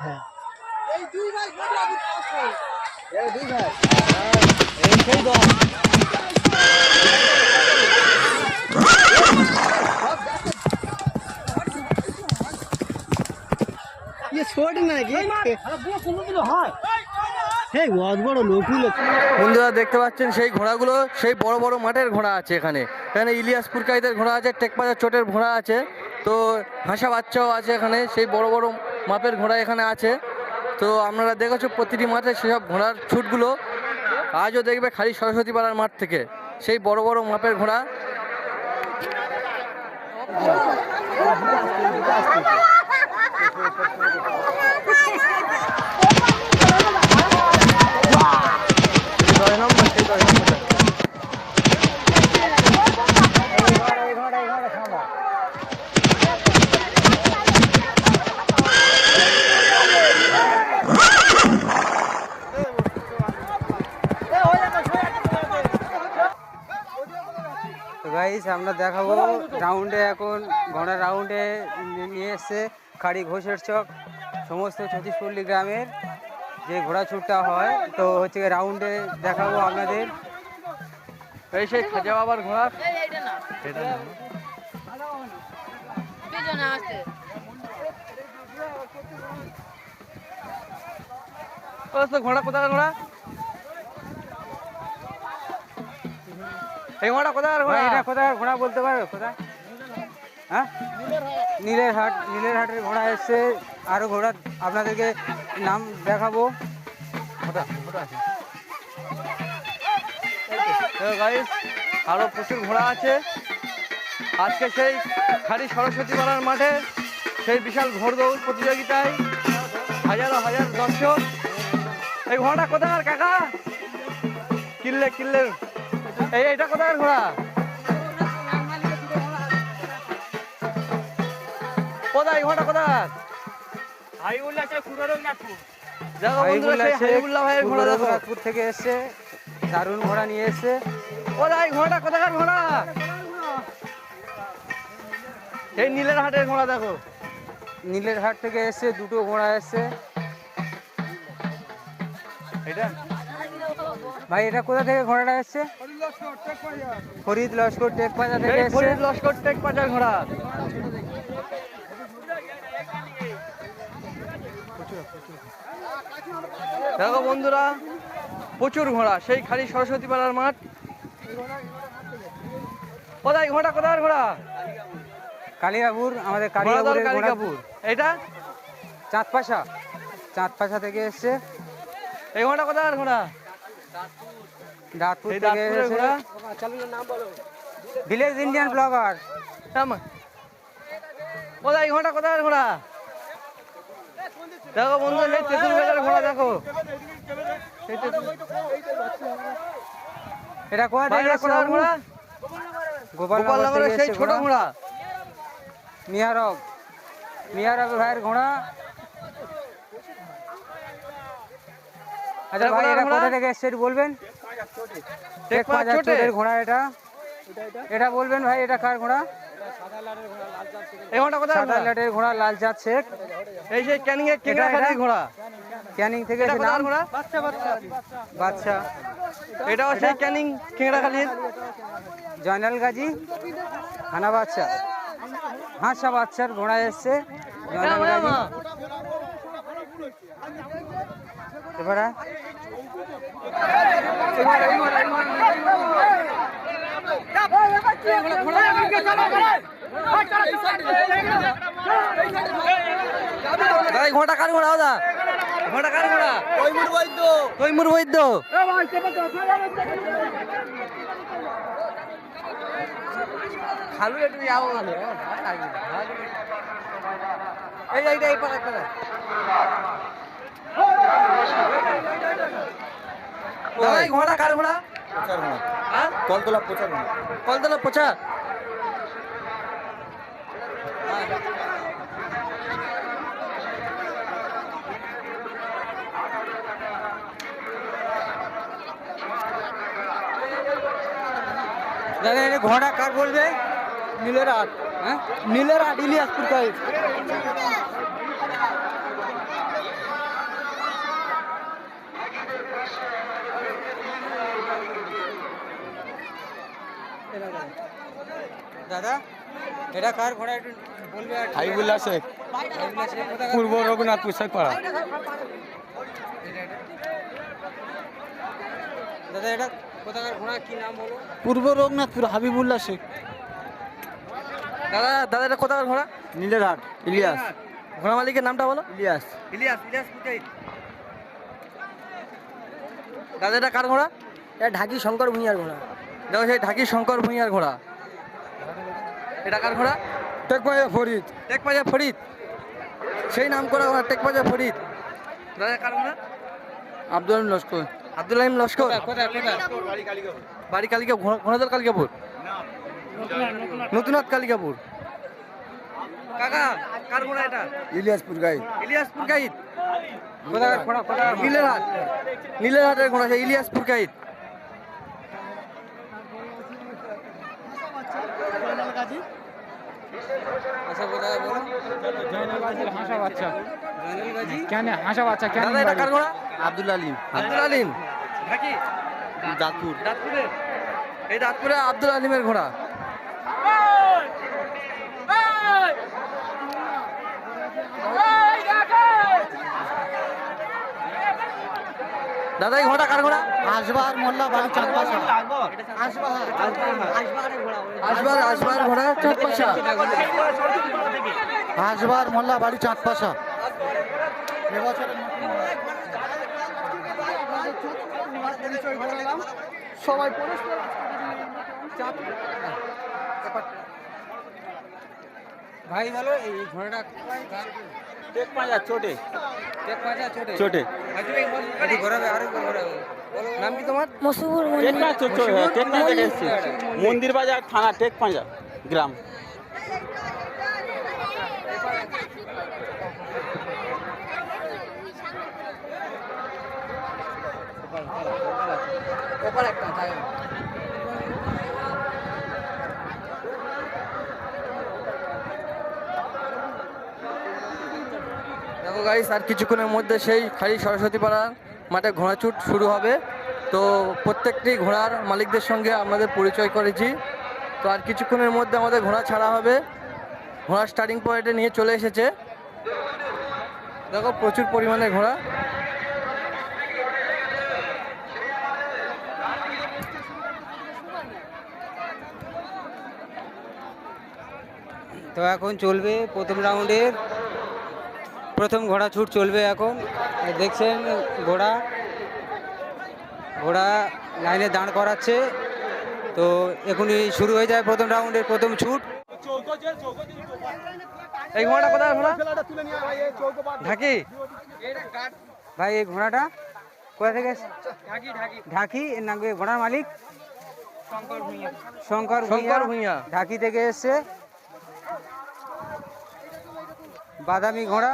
হ্যাঁ এই দুই ভাই মোটামুটি পাঁচশো এই দুই ভাই এই সেই দম ये छोड़ ना गे এই অত বড় লোকগুলো বন্ধুরা দেখতে পাচ্ছেন সেই ঘোড়াগুলো সেই বড় বড় মাঠের ঘোড়া আছে এখানে এখানে ইলিয়াস পুরকাইদের ঘোড়া আছে টেকপাজা চোটের ঘোড়া আছে তো হাঁসা বাচ্চাও আছে এখানে সেই বড় বড় মাপের ঘোড়া এখানে আছে। তো আপনারা দেখেছ প্রতিটি মাঠে সেসব ঘোড়ার ছুটগুলো আজও দেখবে খালি সরস্বতী পাড়ার মাঠ থেকে। সেই বড় বড় মাপের ঘোড়া। নম্বর সেই দশ নম্বরটা তো গাইস আমরা দেখাবো রাউন্ডে এখন, ঘোড়া রাউন্ডে নিয়ে এসছে খাড়ি ঘোষের চক। সমস্ত ছত্তিশপল্লী গ্রামের যে ঘোড়া ছুটটা হয়, তো হচ্ছে রাউন্ডে দেখাবো আপনাদের। এই সেই খাজা বাবার ঘোড়া। ঘোড়া কোথায় ঘোড়া? এই ঘোড়া কোথাকার ঘোড়া? এটা কোথায় ঘোড়া বলতে পারবে কোথায়? হ্যাঁ? নীলের হাট, নীলের হাটের ঘোড়া এসছে। আরও ঘোড়া, আপনাদেরকে নাম দেখাবো। গাইস আরও প্রচুর ঘোড়া আছে। আজকে সেই খালি সরস্বতী পাড়ার মাঠে সেই বিশাল ঘোড়দৌড় প্রতিযোগিতায় হাজারো হাজার দর্শক। এই ঘোড়াটা কোথাকার কাকা? কিনলে কিনলে এই এটা ঘোড়া? কোথায় ঘোড়া দেখো। রঘুনাথপুর থেকে এসছে দারুণ ঘোড়া নিয়ে এসছে কোথায় কোথাকার ঘোড়া? এই নীলের হাটের ঘোড়া দেখো। নীলের হাট থেকে এসছে দুটো ঘোড়া এসছে এটা ভাই এটা কোথা থেকে ঘোড়াটা এসছে? ফরিদ লস্কর টেক বাজার থেকে ফরিদ লস্কর টেক পাচার ঘোড়া। দেখো বন্ধুরা প্রচুর ঘোড়া সেই খালি সরস্বতী পাড়ার মাঠ। কোথায় ঘোড়া কোথায় ঘোড়া? কালিকাপুর আমাদের কালিকাপুর এটা চাঁদপাশা। চাঁদপাশা থেকে এসছে। এই ঘোড়া কোথায় ঘোড়া? দাঁতপুর থেকে এসেছে। Village Indian blogger. কোথায়? ঘোড়া কোথায় ঘোড়া? দেখো বন্ধু এই তেঁতুল বেলার ঘোড়া দেখো। এটা ভাই, থেকে? ঘোড়া? গোপালনগর গোপালনগরের সেই ছোট ঘোড়া। মিয়ারব মিয়ারব ভাইয়ের ঘোড়া। আচ্ছা ভাই ঘোড়া? কোথা থেকে এসছে বলবেন? টেক বাজার চোটের ঘোড়া এটা। এটা বলবেন ভাই এটা কার ঘোড়া? এই ঘোড়া কোথায় সাদা লাটের ঘোড়া লাল চাঁদ শেখ। এই সেই ক্যানিং এর ঘোড়া। ক্যানিং থেকে এটাও সেই ক্যানিং জয়নাল গাজী হানা বাচ্চা হাঁসা বাচ্চার ঘোড়া এসছে জয়নাল গাজী। এবারে ঘোড়া কার ঘোড়া, দাদা? ঘোড়া কার ঘোড়া? কৈমুর বৈদ্য তৈমুর বৈদ্য খালু একটু যাব খালু এই এইটা এই পাকা পাকা দাদা এই ঘোড়া কার ঘোড়া হ্যাঁ কলতলা প্রচার কলতলা পোচা দাদা এটা ঘোড়া কার বলবে নীলের হাট হ্যাঁ নীলের হাট ইলিয়াসপুর কাই দাদা। এটা কার ঘোড়া একটু বলবে আর হাবিবুল্লাহ শেখ শেখ? পূর্ব রঘুনাথপুর শেখপাড়া দাদা এটা কোথাকার ঘোড়া? কি নাম বলো? পূর্ব রঘুনাথপুর হাবিবুল্লাহ শেখ। দাদা দাদা এটা কোথাকার ঘোড়া? নীলেরহাট ইলিয়াস। ঘোড়া মালিকের নামটা বলো? ইলিয়াস। ইলিয়াস ইলিয়াস দাদা এটা কার ঘোড়া? এটা ঢাকি শঙ্কর ভুঁইয়ার ঘোড়া। দেখো সেই ঢাকি শঙ্কর ভূঁইয়ার ঘোড়া। এটা কার ঘোড়া? টেকপাইয়া ফরিদ। টেকপাজা ফরিদ। সেই নাম করা ঘোড়া টেকপাজা ফরিদ। দাদা কার ঘোড়া? আব্দুল লস্কর। আব্দুল রহিম লস্কর। বাড়ি কালিকা ঘোড়াদল কালিকাপুর? নতুনহাট কালিকাপুর। কাকা কার ঘোড়া এটা? ইলিয়াসপুর গাই। ইলিয়াসপুর গাইড কোথাকার ঘোড়া কোথাকার নীলেরহাট। নীলেরহাটের ঘোড়া আছে ইলিয়াসপুর গাইড কোথায় বলো হাসা বাচ্চা। জয়নুল গাজী কেন হাসা বাচ্চা কেন দাদা এটা কার ঘোড়া? আব্দুল আলিম। আব্দুল আলিম। ঢাকি দাঁতপুর। দাঁতপুরে? এই দাঁতপুরে আব্দুল আলিমের ঘোড়া। দাদা এই ঘোড়া কার ঘোড়া? আসবার মোল্লা বাড়ি চাঁদপাশা। আসবার আসবার ঘোড়া চাঁদপাশা। আসবার মোল্লা বাড়ি চাঁদপাশা সবাই ভাই ভালো এই ঘোড়াটা কার টেক পাঁজা চোটে টেক পাঁচা ছোটে? চোটে একটু ঘোরাবে আরও ঘোরাবে। নাম কি তোমার? টেক পাঁজা টেক পাঁজা মন্দির। বাজার থানা টেক পাঁজা গ্রাম। গাইস আর কিছুক্ষণের মধ্যে সেই খালি সরস্বতী পাড়ার মাঠে ঘোড়াছুট শুরু হবে। তো প্রত্যেকটি ঘোড়ার মালিকদের সঙ্গে আমাদের পরিচয় করেছি। তো আর কিছুক্ষণের মধ্যে আমাদের ঘোড়া ছাড়া হবে। ঘোড়া স্টার্টিং পয়েন্টে নিয়ে চলে এসেছে। দেখো, প্রচুর পরিমাণে ঘোড়া। তো এখন চলবে প্রথম রাউন্ডের প্রথম ঘোড়া ছুট চলবে এখন। দেখছেন ঘোড়া। ঘোড়া লাইনে দাঁড় করাচ্ছে। তো এখনই শুরু হয়ে যায় প্রথম রাউন্ডের প্রথম ছুট। এই ঘোড়াটা কোথায় ঘোড়া? ঢাকি? ভাই এই ঘোড়াটা কোথা থেকে ঢাকি এর নাম ঘোড়ার মালিক? শঙ্কর শঙ্কর ভূঁইয়া। ঢাকি থেকে এসছে। বাদামি ঘোড়া।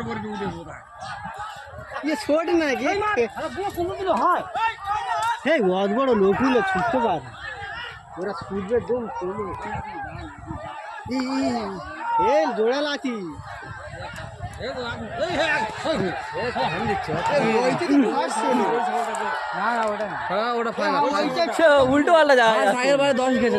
সেই দল ইয়ে ছোট নাকি হ্যাঁ। অত বড় লোক হইলে ছুটতে পারে। ওরা ছুটবে দম কমে এই জোড়া লাঠি। হ্যাঁ উল্টো পাল্টা যায়। আগের বারে দশ গেছে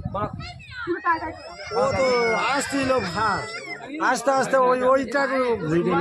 এবার তো আসছিল ভাস আস্তে আস্তে ওই ওইটাকে ভিডিও